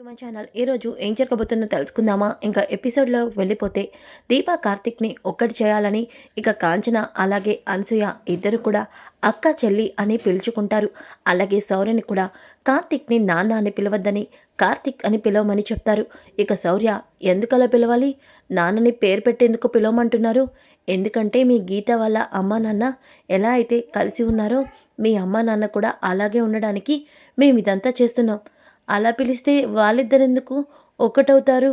To my channel ఈరోజు ఏం జరగబోతుందో తెలుసుకుందామా? ఇంకా ఎపిసోడ్లో వెళ్ళిపోతే దీపా కార్తిక్ని ఒక్కటి చేయాలని ఇక కాంచన అలాగే అనసూయ ఇద్దరు కూడా అక్క చెల్లి అని పిలుచుకుంటారు. అలాగే సౌర్యని కూడా కార్తిక్ని నాన్న అని పిలవద్దని కార్తిక్ అని పిలవమని చెప్తారు. ఇక శౌర్య ఎందుకలా పిలవాలి? నాన్నని పేరు పెట్టేందుకు పిలవమంటున్నారు. ఎందుకంటే మీ గీత వాళ్ళ అమ్మ నాన్న ఎలా అయితే కలిసి ఉన్నారో మీ అమ్మ నాన్న కూడా అలాగే ఉండడానికి మేము ఇదంతా చేస్తున్నాం. అలా పిలిస్తే వాళ్ళిద్దరెందుకు? ఒక్కటవుతారు?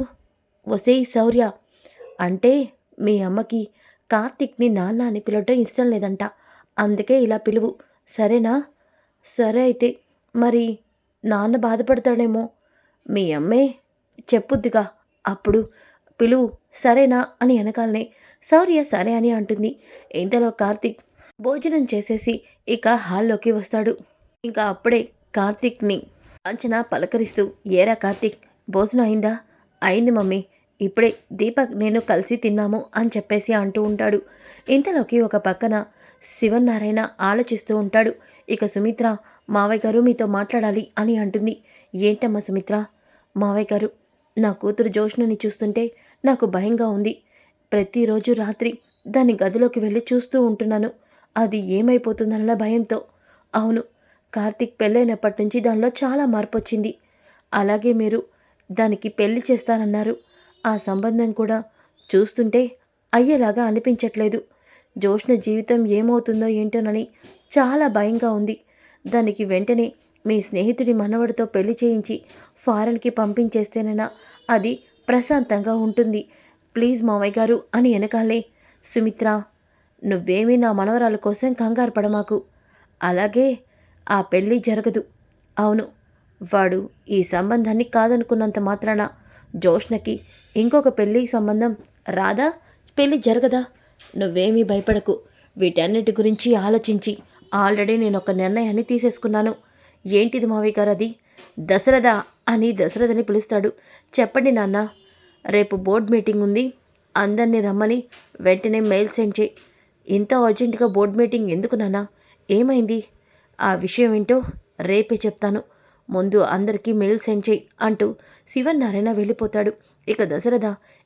వసే శౌర్య! అంటే మీ అమ్మకి కార్తిక్ని నాన్న అని పిలవటం ఇష్టం లేదంట. అందుకే ఇలా పిలువు. సరేనా? సరే అయితే. మరి నాన్న బాధపడతాడేమో? మీ అమ్మే చెప్పుద్దిగా. అప్పుడు పిలువు. సరేనా? అని వెనకాలనే. శౌర్య సరే అని అంటుంది. ఇంతలో కార్తిక్ భోజనం చేసేసి ఇక హాల్లోకి వస్తాడు. ఇంకా అప్పుడే కార్తిక్ని అంచనా పలకరిస్తూ ఏరా కార్తిక్ భోజనం అయిందా? అయింది మమ్మీ ఇప్పుడే దీపక్ నేను కలిసి తిన్నాము అని చెప్పేసి అంటూ ఉంటాడు. ఇంతలోకి ఒక పక్కన శివనారాయణ ఆలోచిస్తూ ఉంటాడు. ఇక సుమిత్ర మావయ్య గారు మీతో మాట్లాడాలి అని అంటుంది. ఏంటమ్మా సుమిత్ర మావయ్య గారు నా కూతురు జోష్ణని చూస్తుంటే నాకు భయంగా ఉంది. ప్రతిరోజు రాత్రి దాని గదిలోకి వెళ్ళి చూస్తూ ఉంటున్నాను. అది ఏమైపోతుందన్న భయంతో. అవును కార్తీక్ పెళ్ళైనప్పటి నుంచి దానిలో చాలా మార్పు వచ్చింది అలాగే మీరు దానికి పెళ్ళి చేస్తానన్నారు. ఆ సంబంధం కూడా చూస్తుంటే అయ్యేలాగా అనిపించట్లేదు. జోష్ణ జీవితం ఏమవుతుందో ఏంటోనని చాలా భయంగా ఉంది. దానికి వెంటనే మీ స్నేహితుడి మనవడితో పెళ్ళి చేయించి ఫారెన్కి పంపించేస్తేనైనా అది ప్రశాంతంగా ఉంటుంది. ప్లీజ్ మామయ్య గారు అని వెనకాలే సుమిత్ర నువ్వేమీ నా మనవరాల కోసం కంగారు పడమాకు. అలాగే ఆ పెళ్ళి జరగదు. అవును వాడు ఈ సంబంధాన్ని కాదనుకున్నంత మాత్రాన జోష్నకి ఇంకొక పెళ్ళి సంబంధం రాదా? పెళ్ళి జరగదా? నువ్వేమీ భయపడకు. వీటన్నిటి గురించి ఆలోచించి ఆల్రెడీ నేను ఒక నిర్ణయాన్ని తీసేసుకున్నాను. ఏంటిది మావి గారు అది దశరథ అని దశరథని పిలుస్తాడు. చెప్పండి నాన్న రేపు బోర్డ్ మీటింగ్ ఉంది. అందరినీ రమ్మని వెంటనే మెయిల్ సెండ్ చేయి. ఇంత అర్జెంటుగా బోర్డ్ మీటింగ్ ఎందుకు నాన్న? ఏమైంది? ఆ విషయం ఏంటో రేపే చెప్తాను. ముందు అందరికీ మెయిల్ సెండ్ చేయి అంటూ శివనారాయణ వెళ్ళిపోతాడు. ఇక దశరథ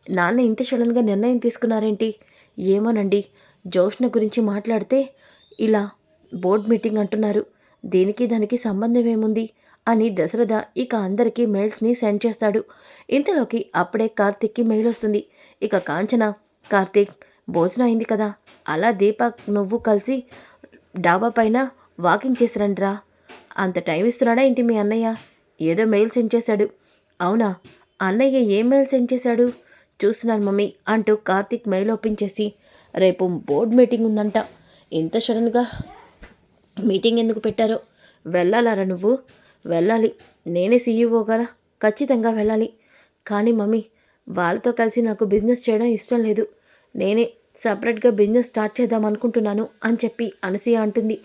నాన్న ఇంత సడన్గా నిర్ణయం తీసుకున్నారేంటి? ఏమోనండి. జోష్ణ గురించి మాట్లాడితే ఇలా బోర్డ్ మీటింగ్ అంటున్నారు. దీనికి దానికి సంబంధం ఏముంది? అని దశరథ ఇక అందరికీ మెయిల్స్ని సెండ్ చేస్తాడు. ఇంతలోకి అప్పుడే కార్తిక్కి మెయిల్ వస్తుంది. ఇక కాంచన కార్తీక్ భోజనం అయింది కదా. అలా దీపక్ నువ్వు కలిసి డాబా పైన వాకింగ్ చేసిరండ్రా అంత టైం ఇస్తున్నాడా ఏంటి మీ అన్నయ్య? ఏదో మెయిల్ సెండ్ చేశాడు. అవునా? అన్నయ్య ఏ మెయిల్ సెండ్ చేశాడు? చూస్తున్నాను మమ్మీ అంటూ కార్తీక్ మెయిల్ ఓపెన్ చేసి రేపు బోర్డ్ మీటింగ్ ఉందంట. ఇంత సడన్గా మీటింగ్ ఎందుకు పెట్టారో? వెళ్ళాలరా నువ్వు? వెళ్ళాలి. నేనే సీఈఓ కదా. ఖచ్చితంగా వెళ్ళాలి. కానీ మమ్మీ వాళ్ళతో కలిసి నాకు బిజినెస్ చేయడం ఇష్టం లేదు. నేనే సపరేట్గా బిజినెస్ స్టార్ట్ చేద్దాం అనుకుంటున్నాను అని చెప్పి అనసూయ అంటుంది.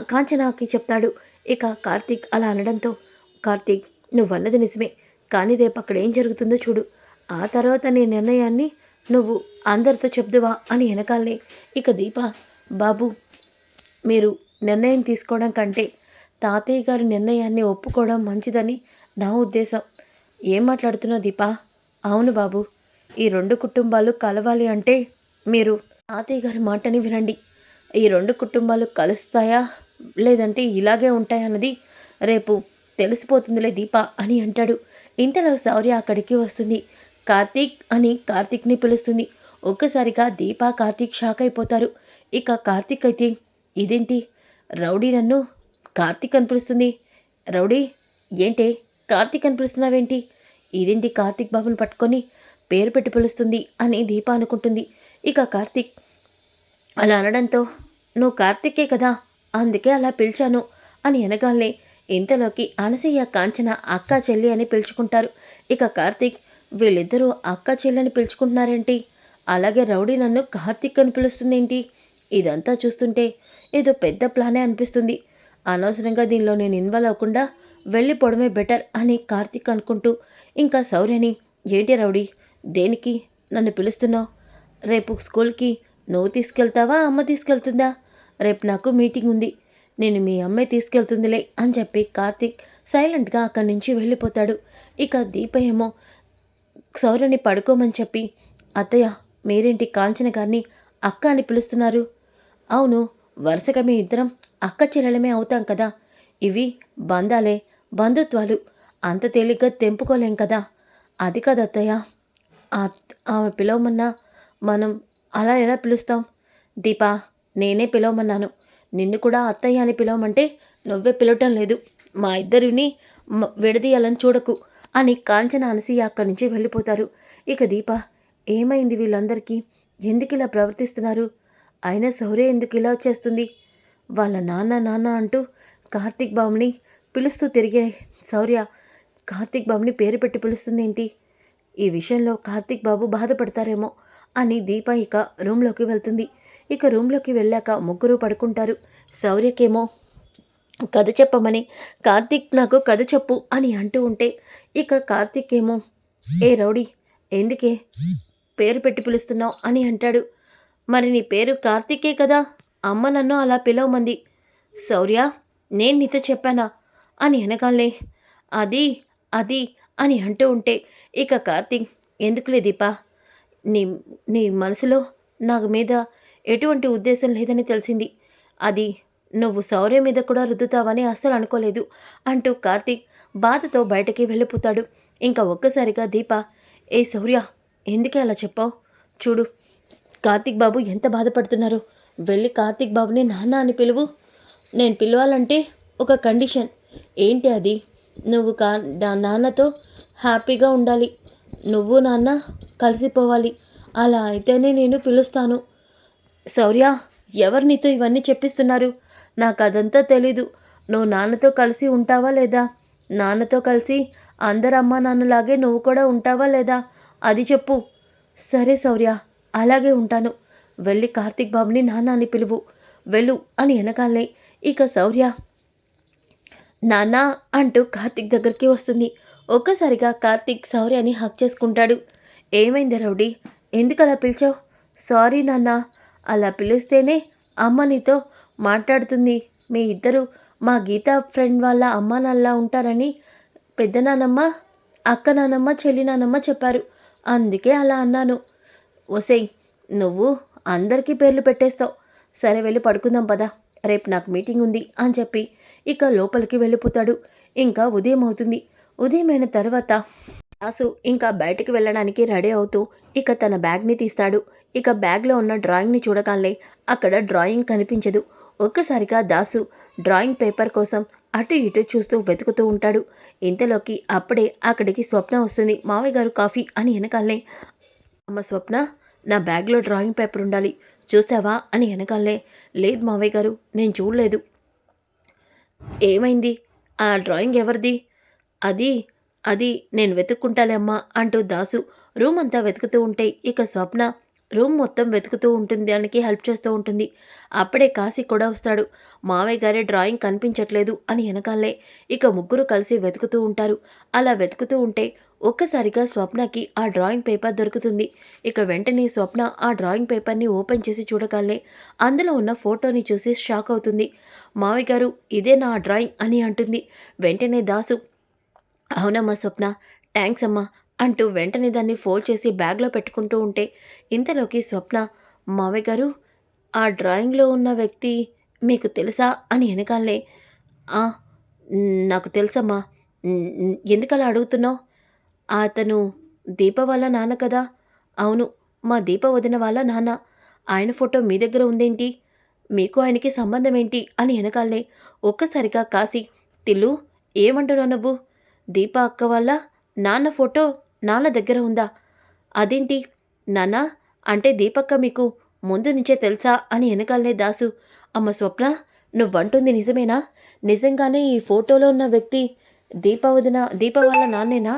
కాంచనాకి చెప్తాడు. ఇక కార్తీక్ అలా అనడంతో కార్తీక్ నువ్వన్నది నిజమే. కానీ రేపు అక్కడ ఏం జరుగుతుందో చూడు. ఆ తర్వాత నీ నిర్ణయాన్ని నువ్వు అందరితో చెప్దువా అని వెనకాలనే. ఇక దీప బాబు మీరు నిర్ణయం తీసుకోవడం కంటే తాతయ్య గారి నిర్ణయాన్ని ఒప్పుకోవడం మంచిదని నా ఉద్దేశం. ఏం మాట్లాడుతున్నావు దీపా? అవును బాబు. ఈ రెండు కుటుంబాలు కలవాలి అంటే మీరు తాతయ్య గారి మాటని వినండి. ఈ రెండు కుటుంబాలు కలుస్తాయా? లేదంటే ఇలాగే ఉంటాయన్నది రేపు తెలిసిపోతుందిలే దీప అని అంటాడు. ఇంతలో శౌర్య అక్కడికి వస్తుంది. కార్తీక్ అని కార్తీక్ని పిలుస్తుంది. ఒక్కసారిగా దీప కార్తీక్ షాక్ అయిపోతారు. ఇక కార్తీక్ అయితే ఇదేంటి? రౌడీ నన్ను కార్తీక్ అనిపిస్తుంది రౌడీ ఏంటే? కార్తీక్ అనిపిస్తున్నావేంటి ఇదేంటి కార్తీక్ బాబుని పట్టుకొని పేరు పెట్టి పిలుస్తుంది అని దీప అనుకుంటుంది. ఇక కార్తీక్ అలా అనడంతో నువ్వు కార్తీకే కదా అందుకే అలా పిలిచాను అని అనగానే ఇంతలోకి అనసయ్య కాంచన అక్క చెల్లి అని పిలుచుకుంటారు. ఇక కార్తీక్ వీళ్ళిద్దరూ అక్క చెల్లని పిలుచుకుంటున్నారేంటి? అలాగే రౌడీ నన్ను కార్తీక్ అని పిలుస్తుందేంటి? ఇదంతా చూస్తుంటే ఏదో పెద్ద ప్లానే అనిపిస్తుంది. అనవసరంగా దీనిలో నేను ఇన్వాల్వ్ అవ్వకుండా వెళ్ళిపోవడమే బెటర్ అని కార్తీక్ అనుకుంటూ ఇంకా శౌర్యని ఏంటి రౌడీ దేనికి నన్ను పిలుస్తున్నావు? రేపు స్కూల్కి నువ్వు తీసుకెళ్తావా అమ్మ తీసుకెళ్తుందా? రేపు నాకు మీటింగ్ ఉంది. నేను మీ అమ్మాయి తీసుకెళ్తుందిలే అని చెప్పి కార్తీక్ సైలెంట్గా అక్కడి నుంచి వెళ్ళిపోతాడు. ఇక దీప ఏమో సౌర్యని పడుకోమని చెప్పి అత్తయ్య మీరేంటి కాంచన గారిని అక్క అని పిలుస్తున్నారు? అవును వరుసగా మీ ఇద్దరం అక్క చెల్లెలమే అవుతాం కదా. ఇవి బంధాలే బంధుత్వాలు. అంత తేలిగ్గా తెంపుకోలేం కదా. అది కదా అత్తయ్య. ఆమె పిలవమన్నా మనం అలా ఎలా పిలుస్తాం దీపా నేనే పిలవమన్నాను. నిన్ను కూడా అత్తయ్య అని పిలవమంటే నువ్వే పిలవటం లేదు. మా ఇద్దరిని విడదీయాలని చూడకు అని కాంచన అనసూయ అక్కడి నుంచి వెళ్ళిపోతారు. ఇక దీప ఏమైంది వీళ్ళందరికీ? ఎందుకు ఇలా ప్రవర్తిస్తున్నారు? అయినా సౌర్య ఎందుకు ఇలా చేస్తుంది వాళ్ళ నాన్న నాన్న అంటూ కార్తీక్ బాబుని పిలుస్తూ తిరిగే శౌర్య కార్తీక్ బాబుని పేరు పెట్టి పిలుస్తుంది ఏంటి ఈ విషయంలో కార్తీక్ బాబు బాధపడతారేమో. అని దీప ఇక రూమ్లోకి వెళ్తుంది. ఇక రూమ్లోకి వెళ్ళాక ముగ్గురు పడుకుంటారు. శౌర్యకేమో కథ చెప్పమని కార్తీక్ నాకు కథ చెప్పు అని అంటూ ఉంటే ఇక కార్తీక్ ఏమో ఏ రౌడీ ఎందుకే పేరు పెట్టి పిలుస్తున్నావు అని అంటాడు. మరి నీ పేరు కార్తీకే కదా? అమ్మ నన్ను అలా పిలవమంది. శౌర్య నేను నీతో చెప్పానా? అని అనగానే అది అది అని అంటూ ఉంటే ఇక కార్తీక్ ఎందుకులే దీపా నీ నీ మనసులో నా మీద ఎటువంటి ఉద్దేశం లేదని తెలిసింది. అది నువ్వు శౌర్య మీద కూడా రుద్దుతావని అస్సలు అనుకోలేదు అంటూ కార్తీక్ బాధతో బయటకి వెళ్ళిపోతాడు. ఇంకా ఒక్కసారిగా దీప ఏ శౌర్య ఎందుకే అలా చెప్పావు? చూడు కార్తీక్ బాబు ఎంత బాధపడుతున్నారు. వెళ్ళి కార్తీక్ బాబుని నాన్న అని పిలువు. నేను పిలవాలంటే ఒక కండిషన్. ఏంటి అది? నువ్వు కా నా- నాన్నతో హ్యాపీగా ఉండాలి. నువ్వు నాన్న కలిసిపోవాలి. అలా అయితేనే నేను పిలుస్తాను. శౌర్య ఎవరు నీతో ఇవన్నీ చెప్పిస్తున్నారు? నాకు అదంతా తెలీదు. నువ్వు నాన్నతో కలిసి ఉంటావా లేదా? నాన్నతో కలిసి అందరు అమ్మా నాన్నలాగే నువ్వు కూడా ఉంటావా లేదా? అది చెప్పు. సరే శౌర్య అలాగే ఉంటాను. వెళ్ళి కార్తీక్ బాబుని నాన్న అని పిలువు. వెళ్ళు అని వెనకాలే. ఇక శౌర్య నాన్న అంటూ కార్తీక్ దగ్గరికి వస్తుంది. ఒక్కసారిగా కార్తీక్ శౌర్యని హక్ చేసుకుంటాడు. ఏమైంది రౌడీ? ఎందుకు అలా పిలిచావు? సారీ నాన్న. అలా పిలిస్తేనే అమ్మ నీతో మాట్లాడుతుంది. మీ ఇద్దరు మా గీత ఫ్రెండ్ వాళ్ళ అమ్మ నల్లా ఉంటారని పెద్ద నానమ్మ అక్క నానమ్మ చెల్లి నానమ్మ చెప్పారు. అందుకే అలా అన్నాను. ఒసేయ్ నువ్వు అందరికీ పేర్లు పెట్టేస్తావు. సరే వెళ్ళి పడుకుందాం పదా. రేపు నాకు మీటింగ్ ఉంది అని చెప్పి ఇక లోపలికి వెళ్ళిపోతాడు. ఇంకా ఉదయం అవుతుంది. ఉదయమైన తర్వాత దాసు ఇంకా బయటకు వెళ్ళడానికి రెడీ అవుతూ ఇక తన బ్యాగ్ని తీస్తాడు. ఇక బ్యాగ్లో ఉన్న డ్రాయింగ్ని చూడగానే అక్కడ డ్రాయింగ్ కనిపించదు. ఒక్కసారిగా దాసు డ్రాయింగ్ పేపర్ కోసం అటు ఇటు చూస్తూ వెతుకుతూ ఉంటాడు. ఇంతలోకి అప్పుడే అక్కడికి స్వప్న వస్తుంది. మావయ్య గారు కాఫీ అని వెనకాలనే అమ్మ స్వప్న నా బ్యాగ్లో డ్రాయింగ్ పేపర్ ఉండాలి. చూసావా? అని వెనకాలనే లేదు మావయ్య గారు నేను చూడలేదు. ఏమైంది? ఆ డ్రాయింగ్ ఎవరిది? అది అది నేను వెతుక్కుంటాలే అమ్మా అంటూ దాసు రూమ్ అంతా వెతుకుతూ ఉంటే ఇక స్వప్న రూమ్ మొత్తం వెతుకుతూ ఉంటుంది దానికి హెల్ప్ చేస్తూ ఉంటుంది. అప్పుడే కాశీ కూడా వస్తాడు. మావయ్య గారి డ్రాయింగ్ కనిపించట్లేదు అని వెనకాలే ఇక ముగ్గురు కలిసి వెతుకుతూ ఉంటారు. అలా వెతుకుతూ ఉంటే ఒక్కసారిగా స్వప్నకి ఆ డ్రాయింగ్ పేపర్ దొరుకుతుంది. ఇక వెంటనే స్వప్న ఆ డ్రాయింగ్ పేపర్ని ఓపెన్ చేసి చూడగానే అందులో ఉన్న ఫోటోని చూసి షాక్ అవుతుంది. మావయ్య గారు ఇదే నా డ్రాయింగ్ అని అంటుంది. వెంటనే దాసు అవునమ్మా స్వప్న థ్యాంక్స్ అమ్మా అంటూ వెంటనే దాన్ని ఫోల్డ్ చేసి బ్యాగ్లో పెట్టుకుంటూ ఉంటే ఇంతలోకి స్వప్న మావయ్య గారు ఆ డ్రాయింగ్లో ఉన్న వ్యక్తి మీకు తెలుసా? అని వెనకాలే నాకు తెలుసమ్మా ఎందుకలా అడుగుతున్నావు? అతను దీప వాళ్ళ నాన్న కదా? అవును మా దీప వదిన వాళ్ళ నాన్న. ఆయన ఫోటో మీ దగ్గర ఉందేంటి? మీకు ఆయనకి సంబంధం ఏంటి? అని వెనకాలే ఒక్కసారిగా కాసి తిల్లు ఏమంటున్నావు నువ్వు? దీప అక్క వాళ్ళ నాన్న ఫోటో నాన్న దగ్గర ఉందా? అదేంటి? నాన్న అంటే దీపక్క మీకు ముందు నుంచే తెలుసా అని వెనకాలనే దాసు. అమ్మ స్వప్న నువ్వంటుంది నిజమేనా? నిజంగానే ఈ ఫోటోలో ఉన్న వ్యక్తి దీప వదిన దీప వాళ్ళ నాన్నేనా?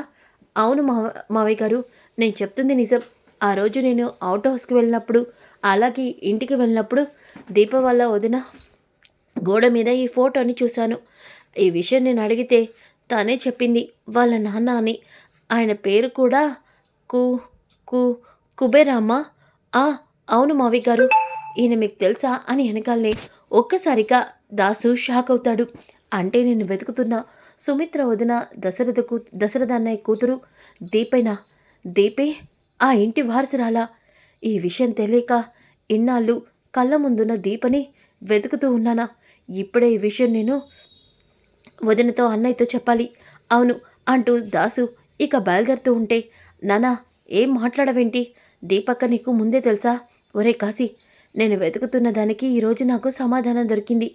అవును మా మావయ్య గారు నేను చెప్తుంది నిజం. ఆ రోజు నేను అవుట్ హౌస్కి వెళ్ళినప్పుడు అలాగే ఇంటికి వెళ్ళినప్పుడు దీప వాళ్ళ వదిన గోడ మీద ఈ ఫోటోని చూశాను. ఈ విషయం నేను అడిగితే తనే చెప్పింది. వాళ్ళ నాన్న అని. ఆయన పేరు కూడా కు కు కుబేరామ్మ. ఆ అవును మావి గారు. ఈయన మీకు తెలుసా అని వెనకాలనే ఒక్కసారిగా దాసు షాక్ అవుతాడు. అంటే నేను వెతుకుతున్న సుమిత్ర వదిన దశరథ కూ దశరథ అన్నయ్య కూతురు దీపైనా? దీపే ఆ ఇంటి వారసురాలా? ఈ విషయం తెలియక ఇన్నాళ్ళు కళ్ళ ముందున్న దీపని వెతుకుతూ ఉన్నానా? ఇప్పుడే ఈ విషయం నేను వదినతో అన్నయ్యతో చెప్పాలి. అవును అంటూ దాసు ఇక బయలుదేరుతూ ఉంటే నానా ఏం మాట్లాడవేంటి? దీపక్క నీకు ముందే తెలుసా? ఒరే కాశీ నేను వెతుకుతున్న దానికి ఈరోజు నాకు సమాధానం దొరికింది.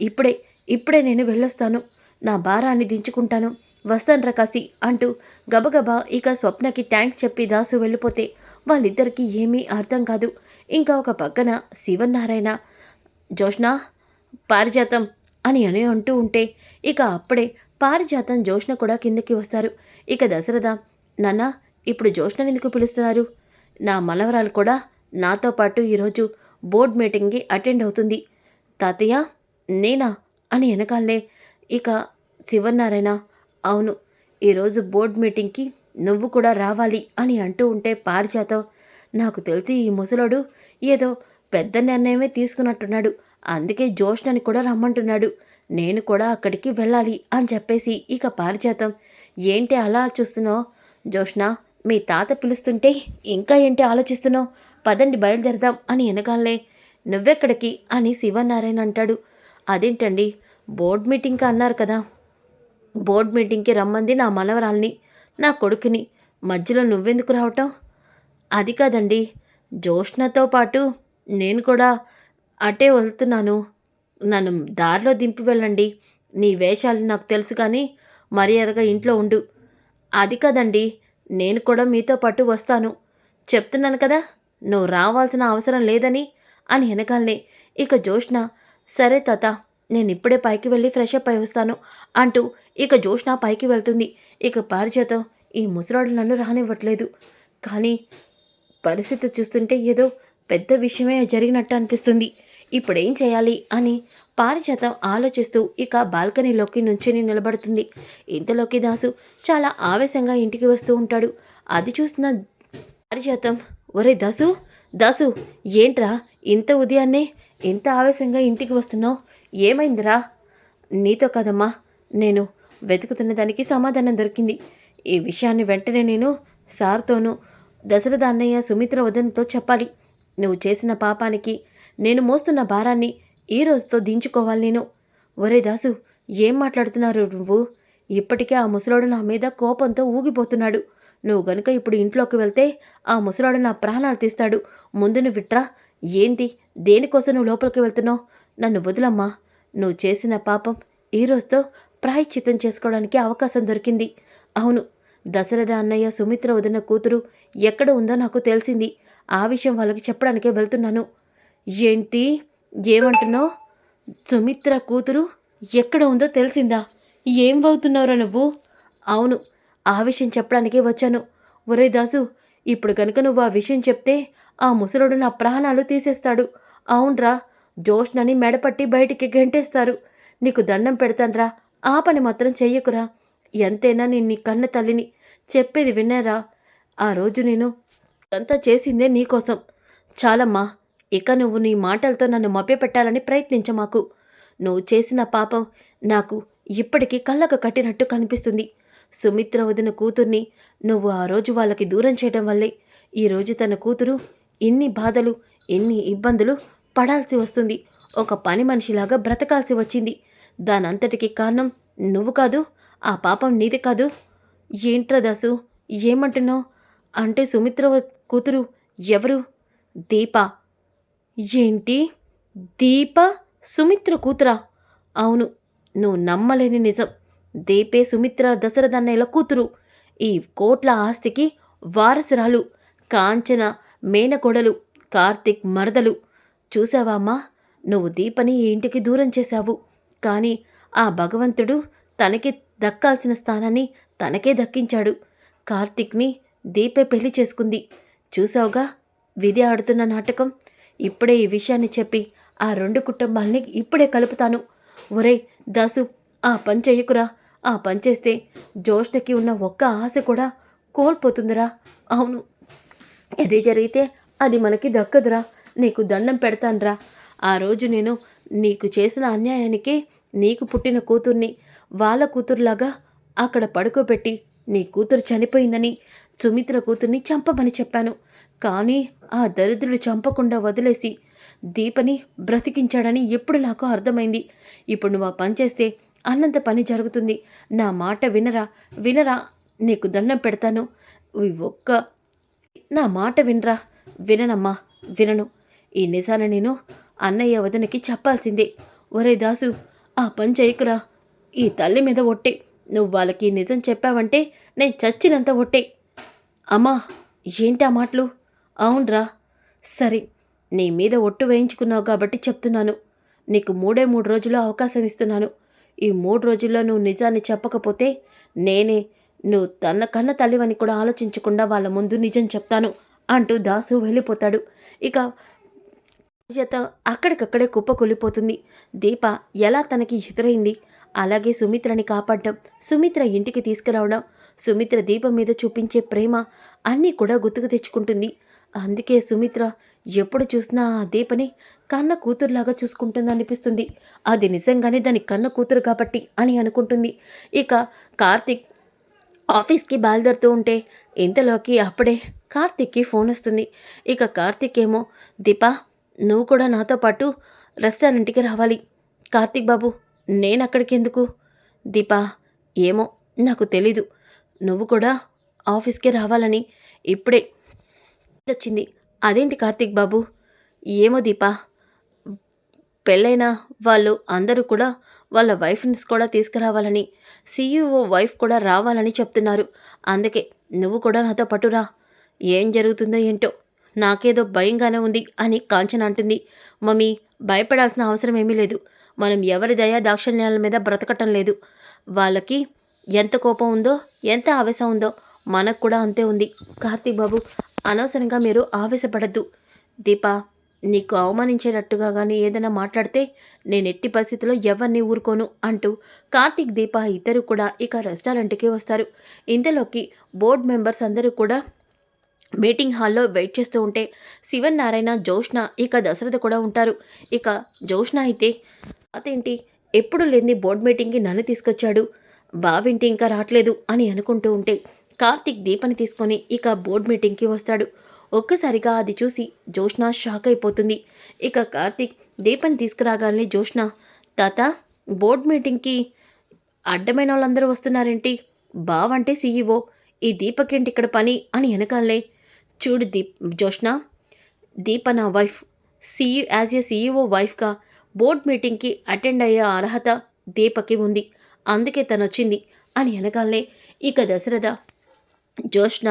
ఇప్పుడే ఇప్పుడే నేను వెళ్ళొస్తాను. నా భారాన్ని దించుకుంటాను. వస్తాన్రా కాశీ అంటూ గబగబా ఇక స్వప్నకి థ్యాంక్స్ చెప్పి దాసు వెళ్ళిపోతే వాళ్ళిద్దరికీ ఏమీ అర్థం కాదు. ఇంకా ఒక పక్కన శివనారాయణ జోష్నా పారిజాతం అని అని అంటూ ఉంటే ఇక అప్పుడే పారిజాతం జోష్ణ కూడా కిందకి వస్తారు. ఇక దశరథ నాన్న ఇప్పుడు జోష్ణని ఎందుకు పిలుస్తున్నారు? నా మలవరాలు కూడా నాతో పాటు ఈరోజు బోర్డ్ మీటింగ్కి అటెండ్ అవుతుంది. తాతయ్య నేనా? అని వెనకాలే ఇక శివనారాయణ అవును ఈరోజు బోర్డ్ మీటింగ్కి నువ్వు కూడా రావాలి అని అంటూ ఉంటే పారిజాతం నాకు తెలిసి ఈ ముసలోడు ఏదో పెద్ద నిర్ణయమే తీసుకున్నట్టున్నాడు. అందుకే జోష్నని కూడా రమ్మంటున్నాడు. నేను కూడా అక్కడికి వెళ్ళాలి అని చెప్పేసి ఇక పారిజాతం. ఏంటి అలా చూస్తున్నావు జోష్న మీ తాత పిలుస్తుంటే ఇంకా ఏంటి ఆలోచిస్తున్నావు పదండి బయలుదేరదాం అని వెనకాలనే నువ్వెక్కడికి? అని శివనారాయణ అంటాడు. అదేంటండి? బోర్డ్ మీటింగ్కి అన్నారు కదా. బోర్డ్ మీటింగ్కి రమ్మంది నా మనవరాల్ని నా కొడుకుని. మధ్యలో నువ్వెందుకు రావటం? అది కాదండి. జోష్నతో పాటు నేను కూడా అటే వెళ్తున్నాను. నన్ను దారిలో దింపి వెళ్ళండి. నీ వేషాలు నాకు తెలుసు కానీ మర్యాదగా ఇంట్లో ఉండు. అది కదండి నేను కూడా మీతో పాటు వస్తాను. చెప్తున్నాను కదా నువ్వు రావాల్సిన అవసరం లేదని అని వెనకాలనే. ఇక జోష్న సరే తాత నేను ఇప్పుడే పైకి వెళ్ళి ఫ్రెష్ అప్ అయి వస్తాను అంటూ ఇక జోష్న పైకి వెళ్తుంది. ఇక పారిచేతం ఈ ముసరాడు నన్ను రానివ్వట్లేదు. కానీ పరిస్థితి చూస్తుంటే ఏదో పెద్ద విషయమే జరిగినట్టు అనిపిస్తుంది. ఇప్పుడేం చేయాలి అని పారిజాతం ఆలోచిస్తూ ఇక బాల్కనీలోకి నుంచుని నిలబడుతుంది. ఇంతలోకి దాసు చాలా ఆవేశంగా ఇంటికి వస్తూ ఉంటాడు. అది చూసిన పారిజాతం ఒరే దాసు దాసు ఏంట్రా ఇంత ఉదయాన్నే ఇంత ఆవేశంగా ఇంటికి వస్తున్నావు? ఏమైందిరా? నీతో కదమ్మా నేను వెతుకుతున్న దానికి సమాధానం దొరికింది. ఈ విషయాన్ని వెంటనే నేను సార్తోనూ దశరథ అన్నయ్య సుమిత్ర వదనతో చెప్పాలి. నువ్వు చేసిన పాపానికి నేను మోస్తున్న భారాన్ని ఈ రోజుతో దించుకోవాలి నేను. ఒరే దాసు ఏం మాట్లాడుతున్నారు నువ్వు? ఇప్పటికే ఆ ముసలోడు నా మీద కోపంతో ఊగిపోతున్నాడు. నువ్వు గనుక ఇప్పుడు ఇంట్లోకి వెళ్తే ఆ ముసలాడు నా ప్రాణాలు తీస్తాడు. ముందు నువ్వు విట్రా ఏంది? దేనికోసం నువ్వు లోపలికి వెళ్తున్నావు? నన్ను వదులమ్మా. నువ్వు చేసిన పాపం ఈ రోజుతో ప్రాయశ్చితం చేసుకోవడానికి అవకాశం దొరికింది. అవును దశరథ అన్నయ్య సుమిత్ర వదిన కూతురు ఎక్కడ ఉందో నాకు తెలిసింది. ఆ విషయం వాళ్ళకి చెప్పడానికే వెళ్తున్నాను. ఏంటి? ఏమంటున్నావు? సుమిత్ర కూతురు ఎక్కడ ఉందో తెలిసిందా? ఏం అవుతున్నావురా నువ్వు? అవును ఆ విషయం చెప్పడానికే వచ్చాను. ఒరే దాసు ఇప్పుడు కనుక నువ్వు ఆ విషయం చెప్తే ఆ ముసలుడు నా ప్రాణాలు తీసేస్తాడు. అవునరా జోష్నని మెడపట్టి బయటికి గెంటేస్తారు. నీకు దండం పెడతాన్రా ఆ పని మాత్రం చెయ్యకురా. ఎంతైనా నేను నీ కన్న తల్లిని చెప్పేది విన్నారా? ఆ రోజు నేను అంతా చేసిందే నీకోసం. చాలమ్మా ఇక నువ్వు నీ మాటలతో నన్ను మభ్యపెట్టాలని ప్రయత్నించమాకు నువ్వు చేసిన పాపం నాకు ఇప్పటికీ కళ్ళకు కట్టినట్టు కనిపిస్తుంది. సుమిత్ర వదిన కూతుర్ని నువ్వు ఆ రోజు వాళ్ళకి దూరం చేయడం వల్లే ఈరోజు తన కూతురు ఇన్ని బాధలు ఎన్ని ఇబ్బందులు పడాల్సి వస్తుంది. ఒక పని మనిషిలాగా బ్రతకాల్సి వచ్చింది. దానంతటికి కారణం నువ్వు కాదు ఆ పాపం నీది కాదు. ఏంట్రా దాసు ఏమంటున్నావు? అంటే సుమిత్ర కూతురు ఎవరు? దీప. ఏంటి? దీప సుమిత్ర కూతురా? అవును నువ్వు నమ్మలేని నిజం. దీపే సుమిత్ర దశరథ అన్నయ్యల కూతురు. ఈ కోట్ల ఆస్తికి వారసురాలు కాంచన మేనకొడలు కార్తిక్ మరదలు. చూసావామ్మా నువ్వు దీపని ఈ ఇంటికి దూరం చేశావు. కానీ ఆ భగవంతుడు తనకి దక్కాల్సిన స్థానాన్ని తనకే దక్కించాడు. కార్తిక్ని దీపే పెళ్ళి చేసుకుంది. చూసావుగా విధి ఆడుతున్న నాటకం. ఇప్పుడే ఈ విషయాన్ని చెప్పి ఆ రెండు కుటుంబాల్ని ఇప్పుడే కలుపుతాను. ఒరే దాసు ఆ పని చెయ్యకురా. ఆ పని చేస్తే జోష్ణకి ఉన్న ఒక్క ఆశ కూడా కోల్పోతుందిరా. అవును అది జరిగితే అది మనకి దక్కదురా. నీకు దండం పెడతానురా. ఆ రోజు నేను నీకు చేసిన అన్యాయానికి నీకు పుట్టిన కూతుర్ని వాళ్ళ కూతురులాగా అక్కడ పడుకోబెట్టి నీ కూతురు చనిపోయిందని సుమిత్ర కూతుర్ని చంపమని చెప్పాను. కానీ ఆ దరిద్రుడు చంపకుండా వదిలేసి దీపని బ్రతికించాడని ఎప్పుడు నాకు అర్థమైంది. ఇప్పుడు నువ్వు ఆ పని చేస్తే అన్నంత పని జరుగుతుంది. నా మాట వినరా? వినరా? నీకు దండం పెడతాను. ఒక్క నా మాట వినరా? విననమ్మా వినను. ఈ నిజాన్ని నేను అన్నయ్య వదనకి చెప్పాల్సిందే. ఒరే దాసు ఆ పని చేయకురా. ఈ తల్లి మీద ఒట్టే. నువ్వు వాళ్ళకి నిజం చెప్పావంటే నేను చచ్చినంత ఒట్టే. అమ్మా ఏంటి ఆ మాటలు? అవునరా. సరే నీ మీద ఒట్టు వేయించుకున్నావు కాబట్టి చెప్తున్నాను. నీకు మూడే మూడు రోజులు అవకాశం ఇస్తున్నాను. ఈ మూడు రోజుల్లో నువ్వు నిజాన్ని చెప్పకపోతే నేనే నువ్వు తన కన్న తల్లివని కూడా ఆలోచించకుండా వాళ్ళ ముందు నిజం చెప్తాను అంటూ దాసు వెళ్ళిపోతాడు. ఇక చేత అక్కడికక్కడే కుప్ప కూలిపోతుంది దీప ఎలా తనకి ఎదురైంది? అలాగే సుమిత్రని కాపాడడం సుమిత్ర ఇంటికి తీసుకురావడం సుమిత్ర దీపం మీద చూపించే ప్రేమ అన్నీ కూడా గుర్తుకు తెచ్చుకుంటుంది. అందుకే సుమిత్ర ఎప్పుడు చూసినా ఆ దీపని కన్న కూతురులాగా చూసుకుంటుంది అనిపిస్తుంది అది నిజంగానే దాని కన్న కూతురు కాబట్టి అని అనుకుంటుంది. ఇక కార్తిక్ ఆఫీస్కి బయలుదేరుతూ ఉంటే ఇంతలోకి అప్పుడే కార్తిక్కి ఫోన్ వస్తుంది. ఇక కార్తిక్ ఏమో దీప నువ్వు కూడా నాతో పాటు రెస్టారెంట్కి రావాలి. కార్తిక్ బాబు నేను అక్కడికి ఎందుకు దీపా ఏమో నాకు తెలీదు. నువ్వు కూడా ఆఫీస్కి రావాలని ఇప్పుడే వచ్చింది. అదేంటి కార్తీక్ బాబు? ఏమో దీపా. పెళ్ళైన వాళ్ళు అందరూ కూడా వాళ్ళ వైఫ్ని కూడా తీసుకురావాలని సీఈఓ వైఫ్ కూడా రావాలని చెప్తున్నారు. అందుకే నువ్వు కూడా నాతో పట్టురా ఏం జరుగుతుందో ఏంటో? నాకేదో భయంగానే ఉంది అని కాంచన అంటుంది. మమ్మీ భయపడాల్సిన అవసరం ఏమీ లేదు. మనం ఎవరి దయా దాక్షిణ్యాల మీద బ్రతకటం లేదు. వాళ్ళకి ఎంత కోపం ఉందో ఎంత ఆవేశం ఉందో మనకు కూడా అంతే ఉంది. కార్తీక్ బాబు అనవసరంగా మీరు ఆవేశపడద్దు. దీపా నీకు అవమానించేటట్టుగా కానీ ఏదైనా మాట్లాడితే నేను ఎట్టి పరిస్థితిలో ఎవరిని ఊరుకోను అంటూ కార్తీక్ దీప ఇద్దరు కూడా ఇక రెస్టారెంట్కి వస్తారు. ఇంతలోకి బోర్డ్ మెంబర్స్ అందరూ కూడా మీటింగ్ హాల్లో వెయిట్ చేస్తూ ఉంటే శివన్ నారాయణ జోష్న ఇక దశరథ కూడా ఉంటారు. ఇక జోష్ణ అయితే అదేంటి ఎప్పుడు లేని బోర్డ్ మీటింగ్కి నన్ను తీసుకొచ్చాడు? బావింటి ఇంకా రావట్లేదు అని అనుకుంటూ ఉంటే కార్తీక్ దీపని తీసుకొని ఇక బోర్డ్ మీటింగ్కి వస్తాడు. ఒక్కసారిగా అది చూసి జోష్న షాక్ అయిపోతుంది. ఇక కార్తీక్ దీపని తీసుకురాగానే జోష్న తాత బోర్డ్ మీటింగ్కి అడ్డమైన వాళ్ళందరూ వస్తున్నారేంటి? బావంటే సీఈఓ. ఈ దీపకేంటి ఇక్కడ పని? అని వెనకాలే. చూడు దీప్ జోష్న దీప నా wife. CE as a CEO వైఫ్గా board మీటింగ్కి అటెండ్ అయ్యే అర్హత దీపకి ఉంది. అందుకే తను వచ్చింది అని వెనకాలే. ఇక దశరథ జోష్న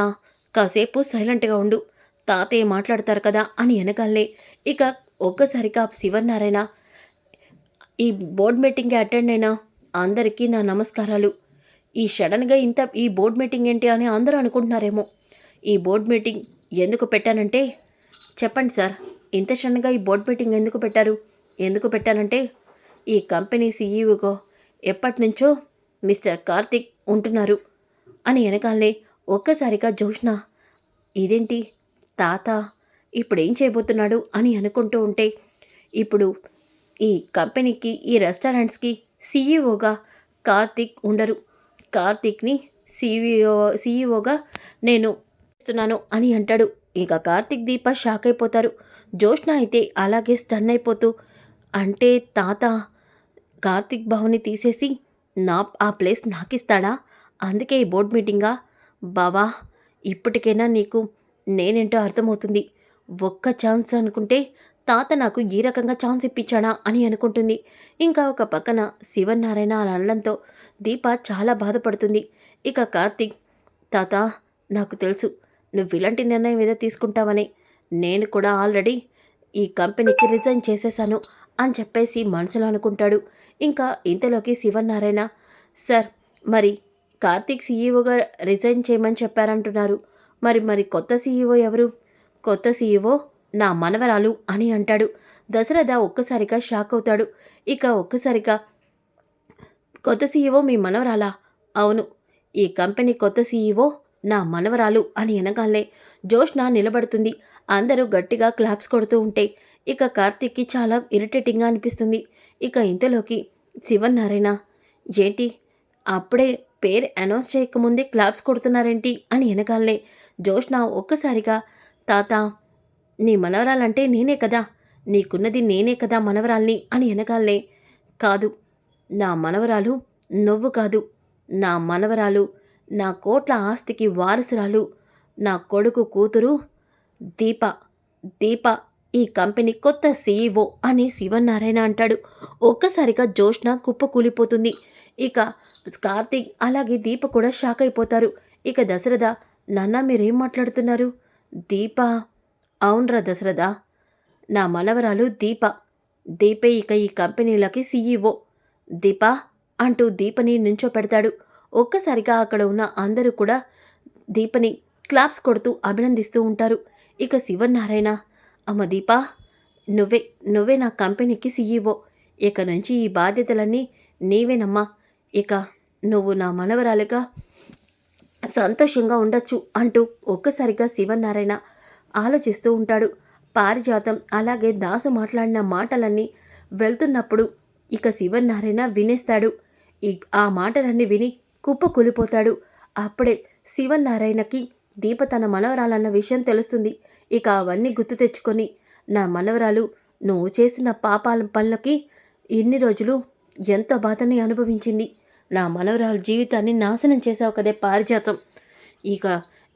కాసేపు సైలెంట్గా ఉండు. తాతయ్య మాట్లాడతారు కదా అని వెనకాలనే ఇక ఒక్కసారిగా శివనారాయణ ఈ బోర్డ్ మీటింగ్కి అటెండ్ అయినా అందరికీ నా నమస్కారాలు. ఈ సడన్గా ఇంత ఈ బోర్డ్ మీటింగ్ ఏంటి అని అందరూ అనుకుంటున్నారేమో. ఈ బోర్డ్ మీటింగ్ ఎందుకు పెట్టానంటే చెప్పండి సార్ ఇంత సడన్గా ఈ బోర్డ్ మీటింగ్ ఎందుకు పెట్టారు? ఎందుకు పెట్టానంటే ఈ కంపెనీ సీఈఓగా ఎప్పటి నుంచో మిస్టర్ కార్తిక్ ఉంటున్నారు అని వెనకాలనే ఒక్కసారిగా జోష్ణ ఇదేంటి? తాత ఇప్పుడు ఏం చేయబోతున్నాడు? అని అనుకుంటూ ఉంటే ఇప్పుడు ఈ కంపెనీకి ఈ రెస్టారెంట్స్కి సీఈఓగా కార్తిక్ ఉండరు. కార్తిక్ని సీఈఓ సీఈఓగా నేను ఇస్తున్నాను అని అంటాడు. ఇక కార్తిక్ దీప షాక్ అయిపోతారు. జోష్ణ అయితే అలాగే స్టన్ అయిపోతూ అంటే తాత కార్తిక్ బావుని తీసేసి నా ఆ ప్లేస్ నాకు ఇస్తాడా అందుకే ఈ బోర్డ్ మీటింగా బావా ఇప్పటికైనా నీకు నేనేంటో అర్థమవుతుంది. ఒక్క ఛాన్స్ అనుకుంటే తాత నాకు ఈ రకంగా ఛాన్స్ ఇప్పించాడా అని అనుకుంటుంది. ఇంకా ఒక పక్కన శివనారాయణ అలా అనడంతో దీప చాలా బాధపడుతుంది. ఇక కార్తీక్ తాత నాకు తెలుసు నువ్వు ఇలాంటి నిర్ణయం ఏదో తీసుకుంటావని. నేను కూడా ఆల్రెడీ ఈ కంపెనీకి రిజైన్ చేసేశాను అని చెప్పేసి మనసులో అనుకుంటాడు. ఇంకా ఇంతలోకి శివనారాయణ సార్ మరి కార్తీక్ సీఈఓగా రిజైన్ చేయమని చెప్పారంటున్నారు. మరి మరి కొత్త సీఈఓ ఎవరు? కొత్త సీఈఓ నా మనవరాలు అని అంటాడు. దశరథ ఒక్కసారిగా షాక్ అవుతాడు. ఇక ఒక్కసారిగా కొత్త సీఈఓ మీ మనవరాలా? అవును. ఈ కంపెనీ కొత్త సీఈఓ నా మనవరాలు అని అనగానే జోష్న నిలబడుతుంది. అందరూ గట్టిగా క్లాప్స్ కొడుతూ ఉంటే ఇక కార్తీక్కి చాలా ఇరిటేటింగ్గా అనిపిస్తుంది. ఇక ఇంతలోకి శివనారాయణ ఏంటి? అప్పుడే పేరు అనౌన్స్ చేయకముందే క్లాప్స్ కొడుతున్నారేంటి అని వెనకాలనే జోష్న ఒక్కసారిగా తాత నీ మనవరాలంటే నేనే కదా. నీకున్నది నేనే కదా మనవరాల్ని అని వెనకాలనే కాదు నా మనవరాలు నువ్వు కాదు. నా మనవరాలు నా కోట్ల ఆస్తికి వారసురాలు. నా కొడుకు కూతురు దీప దీప ఈ కంపెనీ కొత్త సీఈఓ అని శివనారాయణ అంటాడు. ఒక్కసారిగా జోష్న కుప్ప కూలిపోతుంది ఇక కార్తీక్ అలాగే దీప కూడా షాక్ అయిపోతారు. ఇక దశరథ నాన్న మీరేం మాట్లాడుతున్నారు? దీప? అవునరా దశరథ. నా మనవరాలు దీప. దీపే ఇక ఈ కంపెనీలకి సీఈఓ. దీప? అంటూ దీపని నుంచోపెడతాడు. ఒక్కసారిగా అక్కడ ఉన్న అందరూ కూడా దీపని క్లాప్స్ కొడుతూ అభినందిస్తూ ఉంటారు. ఇక శివనారాయణ అమ్మ దీపా నువ్వే నువ్వే నా కంపెనీకి సీఈఓ. ఇక నుంచి ఈ బాధ్యతలన్నీ నీవేనమ్మా. ఇక నువ్వు నా మనవరాలుగా సంతోషంగా ఉండొచ్చు అంటూ ఒక్కసారిగా శివనారాయణ ఆలోచిస్తూ ఉంటాడు. పారిజాతం అలాగే దాసు మాట్లాడిన మాటలన్నీ వెళ్తున్నప్పుడు ఇక శివనారాయణ వినేస్తాడు. ఈ ఆ మాటలన్నీ విని కుప్ప కూలిపోతాడు. అప్పుడే శివనారాయణకి దీప తన మనవరాలన్న విషయం తెలుస్తుంది. ఇక అవన్నీ గుర్తు తెచ్చుకొని నా మనవరాలు నువ్వు చేసిన పాపాల పనులకి ఇన్ని రోజులు ఎంత బాధని అనుభవించింది. నా మనవరాలు జీవితాన్ని నాశనం చేశావు కదే పారిజాతం. ఇక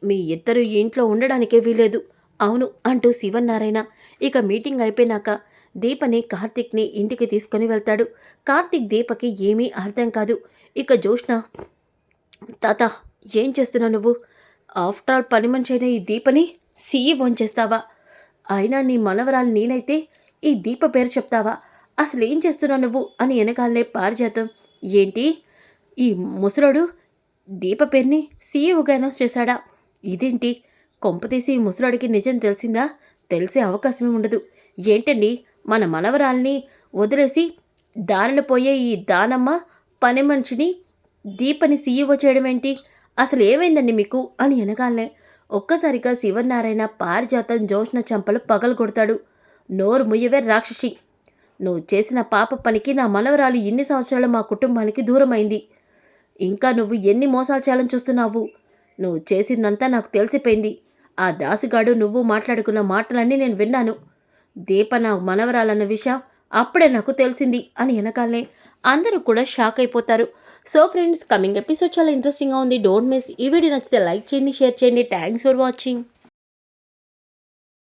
మీ ఇద్దరు ఇంట్లో ఉండడానికే వీలేదు అవును అంటూ శివన్నారాయణ ఇక మీటింగ్ అయిపోయినాక దీపని కార్తిక్ని ఇంటికి తీసుకొని వెళ్తాడు. కార్తిక్ దీపకి ఏమీ అర్థం కాదు. ఇక జోష్ణ తాత ఏం చేస్తున్నావు నువ్వు? ఆఫ్టర్ ఆల్ పని మనిషి అయిన ఈ దీపని సీఈ చేస్తావా అయినా నీ మనవరాలు నేనైతే ఈ దీప పేరు చెప్తావా? అసలు ఏం చేస్తున్నావు నువ్వు? అని వెనకాలనే పారిజాతం. ఏంటి? ఈ ముసలోడు దీప పేరుని సీఈఓగా అనౌన్స్ చేశాడా? ఇదేంటి? కొంపతీసి ముసలాడికి నిజం తెలిసిందా? తెలిసే అవకాశమే ఉండదు. ఏంటండి? మన మనవరాల్ని వదిలేసి దారిన పోయే ఈ దానమ్మ పని మనిషిని దీపని సీఈఓ చేయడం ఏంటి అసలు ఏమైందండి మీకు? అని వెనకాలనే ఒక్కసారిగా శివనారాయణ పారిజాతం జోష్న చంపలు పగలు కొడతాడు నోరు ముయ్యవే రాక్షసి. నువ్వు చేసిన పాప పనికి నా మనవరాలు ఇన్ని సంవత్సరాలు మా కుటుంబానికి దూరమైంది. ఇంకా నువ్వు ఎన్ని మోసాలు చేయాలని చూస్తున్నావు? నువ్వు చేసిందంతా నాకు తెలిసిపోయింది. ఆ దాసిగాడు నువ్వు మాట్లాడుకున్న మాటలన్నీ నేను విన్నాను. దీప నా మనవరాలన్న విషయం అప్పుడే నాకు తెలిసింది అని వెనకాలనే అందరూ కూడా షాక్ అయిపోతారు. సో ఫ్రెండ్స్ కమింగ్ ఎపిసోడ్ చాలా ఇంట్రెస్టింగ్గా ఉంది. డోంట్ మిస్ ఈ వీడియో నచ్చితే లైక్ చేయండి షేర్ చేయండి. Thanks for watching